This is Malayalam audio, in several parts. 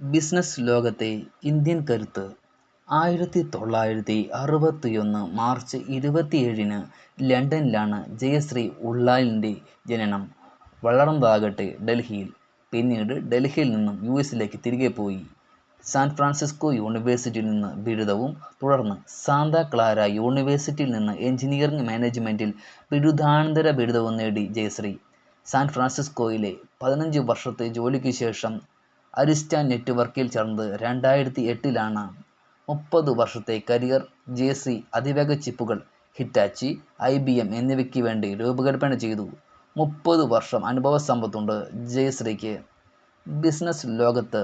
ബിസിനസ് ലോകത്തെ ഇന്ത്യൻ കരുത്ത്. ആയിരത്തി തൊള്ളായിരത്തി അറുപത്തിയൊന്ന് മാർച്ച് ഇരുപത്തിയേഴിന് ലണ്ടനിലാണ് ജയശ്രീ ഉള്ളാലിന്റെ ജനനം. വളർന്നതാകട്ടെ ഡൽഹിയിൽ. പിന്നീട് ഡൽഹിയിൽ നിന്നും യു എസിലേക്ക് തിരികെ പോയി. സാൻ ഫ്രാൻസിസ്കോ യൂണിവേഴ്സിറ്റിയിൽ നിന്ന് ബിരുദവും തുടർന്ന് സാന്താ ക്ലാര യൂണിവേഴ്സിറ്റിയിൽ നിന്ന് എഞ്ചിനീയറിംഗ് മാനേജ്മെന്റിൽ ബിരുദാനന്തര ബിരുദവും നേടി ജയശ്രീ. സാൻ ഫ്രാൻസിസ്കോയിലെ പതിനഞ്ച് വർഷത്തെ ജോലിക്ക് ശേഷം അരിസ്റ്റ നെറ്റ്വർക്കിൽ ചേർന്നത് രണ്ടായിരത്തി എട്ടിലാണ് മുപ്പത് വർഷത്തെ കരിയർ ജയശ്രീ അതിവേഗ ചിപ്പുകൾ ഹിറ്റാച്ചി ഐ ബി എം എന്നിവയ്ക്ക് വേണ്ടി രൂപകൽപ്പന ചെയ്തു. മുപ്പത് വർഷം അനുഭവ സമ്പത്തുണ്ട് ജയശ്രീക്ക് ബിസിനസ് ലോകത്ത്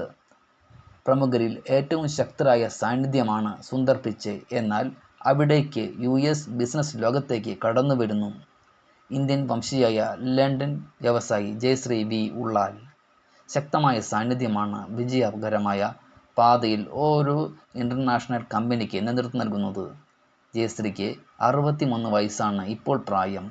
പ്രമുഖരിൽ ഏറ്റവും ശക്തരായ സാന്നിധ്യമാണ് സുന്ദർ പിച്ചെ. എന്നാൽ അവിടേക്ക് യു എസ് ബിസിനസ് ലോകത്തേക്ക് കടന്നു വരുന്നു ഇന്ത്യൻ വംശീയായ ലണ്ടൻ വ്യവസായി ജയശ്രീ വി. ഉള്ളാൽ. ശക്തമായ സാന്നിധ്യമാണ് വിജയകരമായ പാതയിൽ ഓരോ ഇന്റർനാഷണൽ കമ്പനിക്ക് നേതൃത്വം നൽകുന്നത്. ജയശ്രീക്ക് അറുപത്തിമൂന്ന് വയസ്സാണ് ഇപ്പോൾ പ്രായം.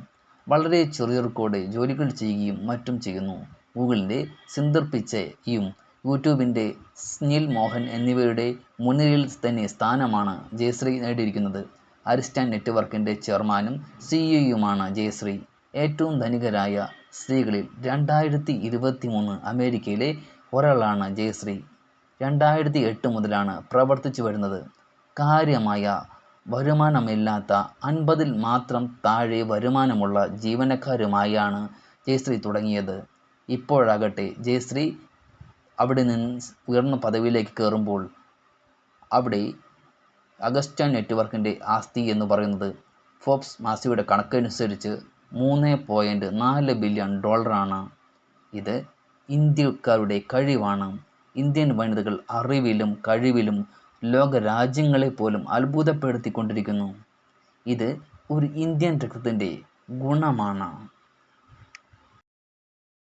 വളരെ ചെറിയവർക്കോടെ ജോലികൾ ചെയ്യുകയും മറ്റും ചെയ്യുന്നു. ഗൂഗിളിന്റെ സിന്ദർ പിച്ചയും യൂട്യൂബിന്റെ സ്നിൽ മോഹൻ എന്നിവയുടെ മുൻനിരയിൽ തന്നെ സ്ഥാനമാണ് ജയശ്രീ നേടിയിരിക്കുന്നത്. അരിസ്റ്റാൻ നെറ്റ്വർക്കിന്റെ ചെയർമാനും സിഇഒയുമാണ് ജയശ്രീ. ഏറ്റവും ധനികരായ സ്ത്രീകളിൽ രണ്ടായിരത്തി ഇരുപത്തി മൂന്ന് അമേരിക്കയിലെ ഒരാളാണ് ജയശ്രീ. രണ്ടായിരത്തി എട്ട് മുതലാണ് പ്രവർത്തിച്ചു വരുന്നത്. കാര്യമായ വരുമാനമില്ലാത്ത അൻപതിൽ മാത്രം താഴെ വരുമാനമുള്ള ജീവനക്കാരുമായാണ് ജയശ്രീ തുടങ്ങിയത്. ഇപ്പോഴാകട്ടെ ജയശ്രീ അവിടെ നിന്ന് ഉയർന്ന പദവിയിലേക്ക് കയറുമ്പോൾ അവിടെ അഗസ്റ്റ നെറ്റ്വർക്കിന്റെ ആസ്തി എന്ന് പറയുന്നത് ഫോബ്സ് മാസിയുടെ കണക്കനുസരിച്ച് മൂന്ന് പോയിന്റ് നാല് ബില്യൺ ഡോളറാണ്. ഇത് ഇന്ത്യക്കാരുടെ കഴിവാണ്. ഇന്ത്യൻ വനിതകൾ അറിവിലും കഴിവിലും ലോക രാജ്യങ്ങളെ പോലും അത്ഭുതപ്പെടുത്തിക്കൊണ്ടിരിക്കുന്നു. ഇത് ഒരു ഇന്ത്യൻ രക്തത്തിന്റെ ഗുണമാണ്.